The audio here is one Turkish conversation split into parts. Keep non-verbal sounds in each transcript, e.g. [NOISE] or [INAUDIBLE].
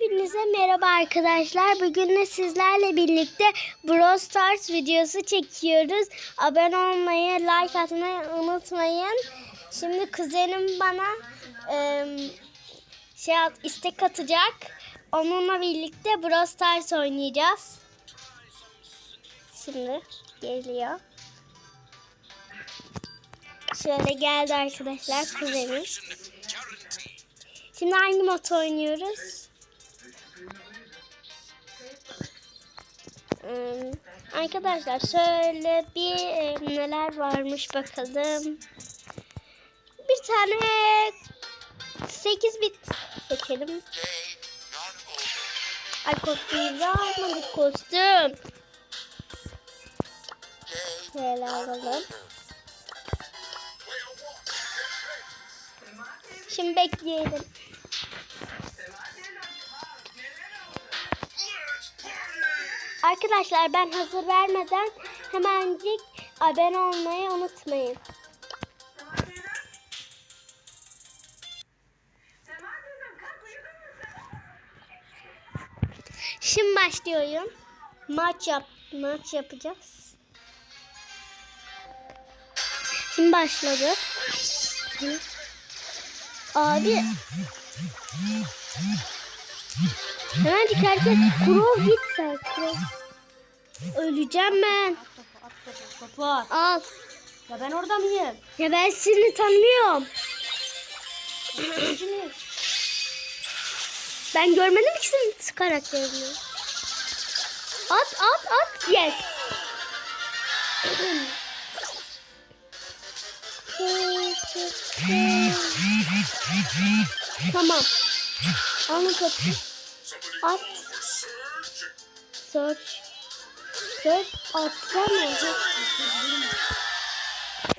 Hepinize merhaba arkadaşlar. Bugün de sizlerle birlikte Brawl Stars videosu çekiyoruz. Abone olmayı, like atmayı unutmayın. Şimdi kuzenim bana şey at, istek atacak. Onunla birlikte Brawl Stars oynayacağız. Şimdi geliyor. Şöyle geldi arkadaşlar kuzenim. Şimdi hangi mod oynuyoruz? Arkadaşlar şöyle bir neler varmış bakalım. Bir tane 8 bit seçelim. Ay kostüm almadık kostüm. Şöyle alalım. Şimdi bekleyelim. Arkadaşlar ben hazır vermeden hemencik abone olmayı unutmayın. Şimdi başlıyorum. Maç yap maç yapacağız. Şimdi başladı. Abi. Hemencik herkes kuro git sen. Öleceğim ben. At topu, topu at. Al. Ya ben orada mıyım? Ya ben seni tanımıyorum. Ben görmedim ki senin karakterini. At at at. Yes. tamam. Alın topu. At. Search. Search atsana.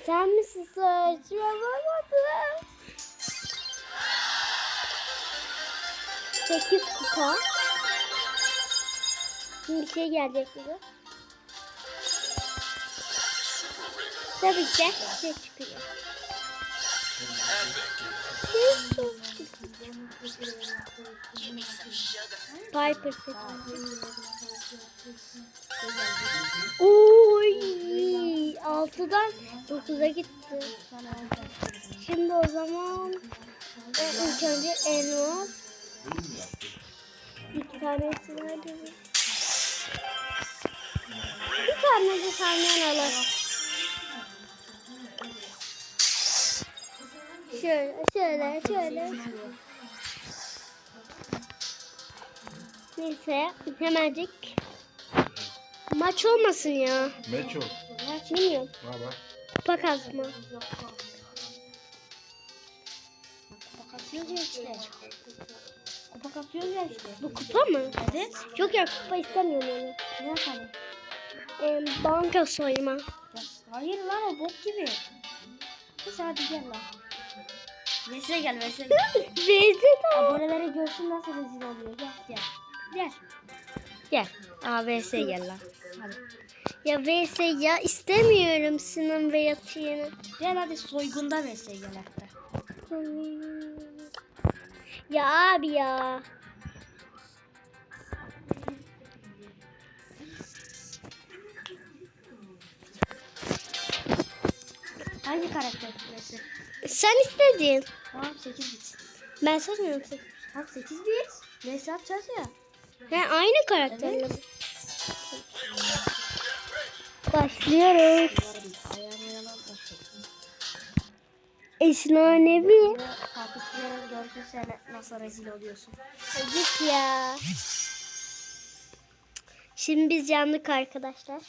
Sen misin Search? Yapamadım. 8 kupa. Şimdi bir şey gelecek bize. Tabii ki de şey çıkıyor. Piper Oy, 6'dan 9'a gitti. Şimdi o zaman e, ilk önce elmas İki tanesi nerede? Bir tane de senden alalım. Şöyle, şöyle, şöyle. Neyse, hemencik. Maç olmasın ya. Meço. Bilmiyorum. Ne haber? Kupa kazma. kupa kasıyoruz ya işte. Kupa kasıyoruz ya işte. Bu kupa mı? Evet. Yok ya kupa istemiyorum onu. Ne yapalım? Ee, banka soyma. Ya, hayır lan o bok gibi. Neyse hadi gel lan. Vesile gel Vesile gel. Vezet Aboneleri görsün nasıl rezil oluyor. Gel gel. Gel. Gel. Aa VS gel lan. Hadi. Ya VS ya istemiyorum Sinan ve Yatıyını. Gel hadi soygunda VS gel hatta. Ya abi ya. Hangi karakter VS? Sen istedin. Tamam 8 bit. Ben sanmıyorum sen. Bak 8 bit. VS atacağız ya. He, aynı karakterle mi? Başlıyoruz. Esnanevi. Takipçilerin görsün sen nasıl rezil oluyorsun. Git ya. Şimdi biz yandık arkadaşlar.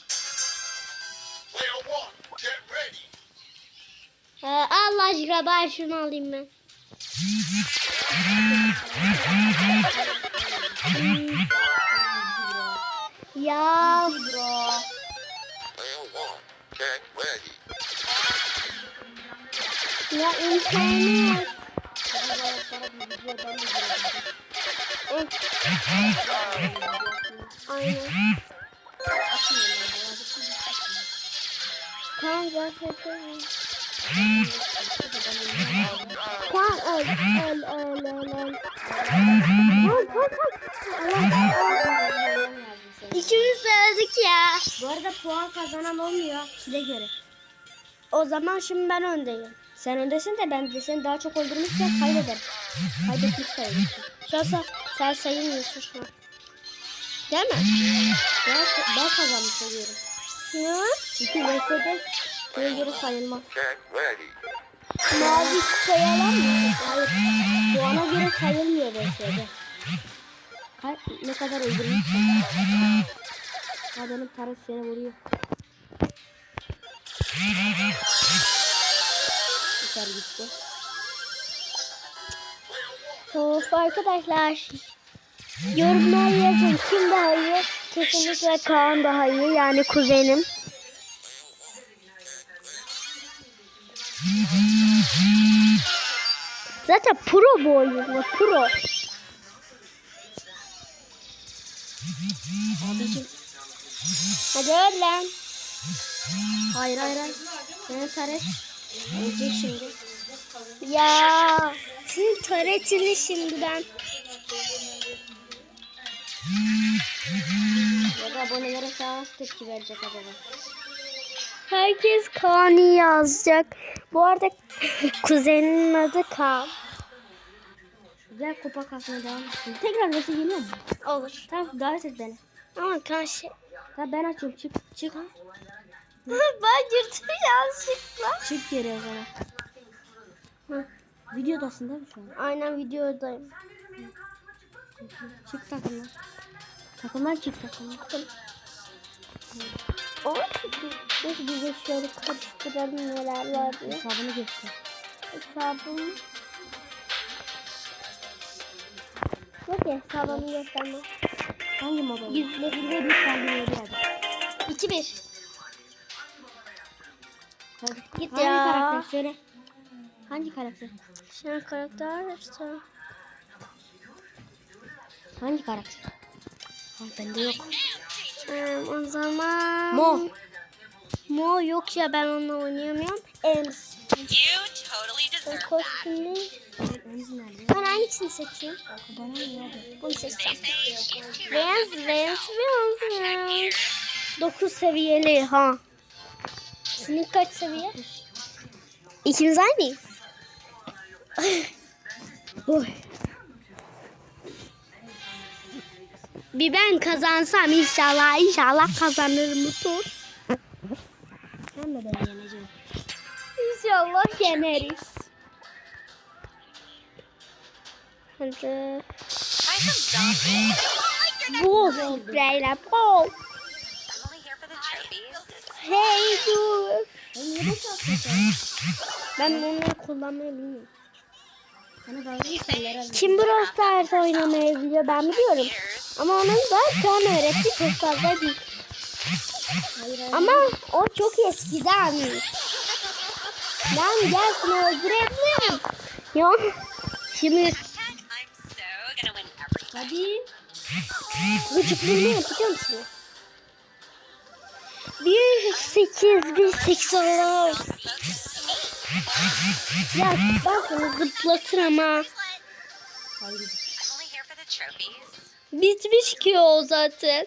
Ee, Allah aşkına bari şunu alayım ben. Hmm. Ya Bro. ya internet. Aynen. Tamam zaten. Tamam öl öl öl öl öl. İkimiz söyledik ya. Bu arada puan kazanan olmuyor. Kile göre. O zaman şimdi ben öndeyim. Sen öndesin de ben de seni daha çok öldürmüşsem kaybederim. Kaybetmiş sayılır. Şu an sen, sen sayılmıyorsun şu an. Değil mi? Ben, ben kazanmış oluyorum. Ya. İki VS'de şeye göre sayılmaz. Mavi sayalım mı? Hayır. Puana göre sayılmıyor VS'de. Ne kadar öldürmüşsün. Ha benim tarif seni vuruyor. Yukarı gitti. Of arkadaşlar. Yorumlara yazın kim daha iyi? Kesinlikle Kaan daha iyi yani kuzenim. Zaten pro bu oyunda pro. Abicim. Hadi öl lan. Hayır hayır hayır. Senin tarif ölecek şimdi. Ya senin taretini şimdi ben. Ya da abonelere sana nasıl tepki verecek acaba? Herkes Kaan'ı yazacak. Bu arada [LAUGHS] kuzenin adı Kaan. Güzel kupa kasmaya devam etsin. Tekrar nasıl geliyor mu? Olur. Tamam davet et beni. Ama Kaan şey... Tamam ben açıyorum çık. Çık. [LAUGHS] ben girdim yanlışlıkla. Çık geri o zaman. Hı. Videodasın değil mi şu an? Aynen videodayım. Çık takımdan. Takımdan çık takımdan. O Neyse biz de şöyle karıştıralım neler var diye. Hesabını göster. Hesabım. Yok ya hesabımı gösterme. Hangi moda? Gizli. Bir bir tane yeri hadi. 2-1. Hadi. Git Hangi ya. karakter söyle. Hangi karakter? An karakter işte. Hangi karakter? Ha bende yok. Ee, o zaman... Mo. Mo yok ya ben onunla oynayamıyorum. Ems. You totally deserve that. Emzi nerede? Ben hangisini seçeyim? Bana ne abi? Bunu seçeceğim. Beyaz, beyaz, beyaz, Protect beyaz. you. 9 seviyeli ha. Senin kaç seviye? İkimiz aynıyız. [LAUGHS] Oy. Bir ben kazansam inşallah inşallah kazanırım bu tur. Sen de beni yeneceksin. İnşallah yeneriz. Hadi. Bol spreyle bol. I'm only here for the trophies. Hey dur. Ben onları kullanmayı bilmiyorum. Kim Brawl Stars oynamayı biliyor ben biliyorum. Ama onun da şu an öğretti çok fazla değil. Ama o çok eskiden. Ben gel seni öldürebilirim. Ya. Şimdi Hadi. gıcıklığını yapacağım şimdi. Bir sekiz, bir olur. Ya ben seni zıplatırım ha. Hayır. Bitmiş ki o zaten.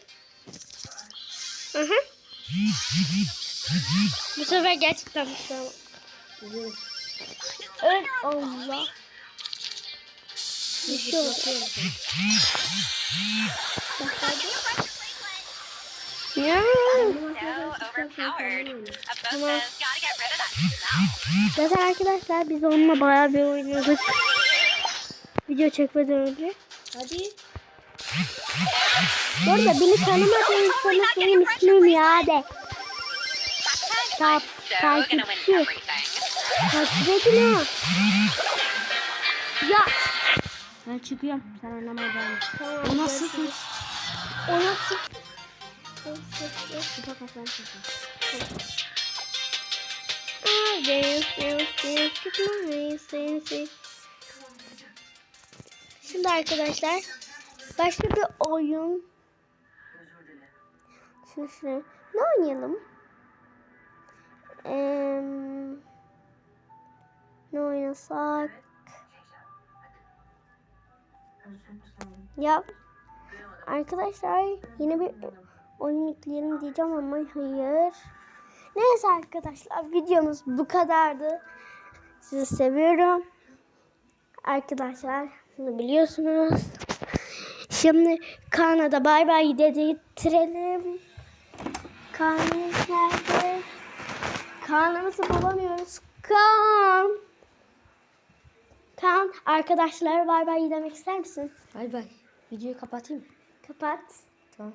Aha. Bu sefer gerçekten şey olmaz. Üzülüm. Öl Allah. Bir şey oldu. Ya. Zaten arkadaşlar biz onunla bayağı bir oynadık. Video çekmeden önce. Hadi. Bu arada beni tanımadığınız benim ismim Yade. Ta So gonna win takipçi. Takip edin ha. Ya. Ben çıkıyorum. Sen oynamaya devam et. Tamam, O nasıl görüşürüz. fırs? O nasıl? Kupa kasan çıkın. Ah, dance, dance, dance with my senses. Şimdi arkadaşlar başka bir oyun. Şunu şuraya. Ne oynayalım? Eee, ne oynasak? Ya arkadaşlar yine bir oyun yükleyelim diyeceğim ama hayır. Neyse arkadaşlar videomuz bu kadardı. Sizi seviyorum. Arkadaşlar bunu biliyorsunuz. Şimdi Kaan'a bay bay dedirtelim. Kaan'ımız nerede? Kaan'ımızı bulamıyoruz. Kaan. Kaan arkadaşlara bay bay demek ister misin? Bay bay. Videoyu kapatayım. Kapat. Tamam.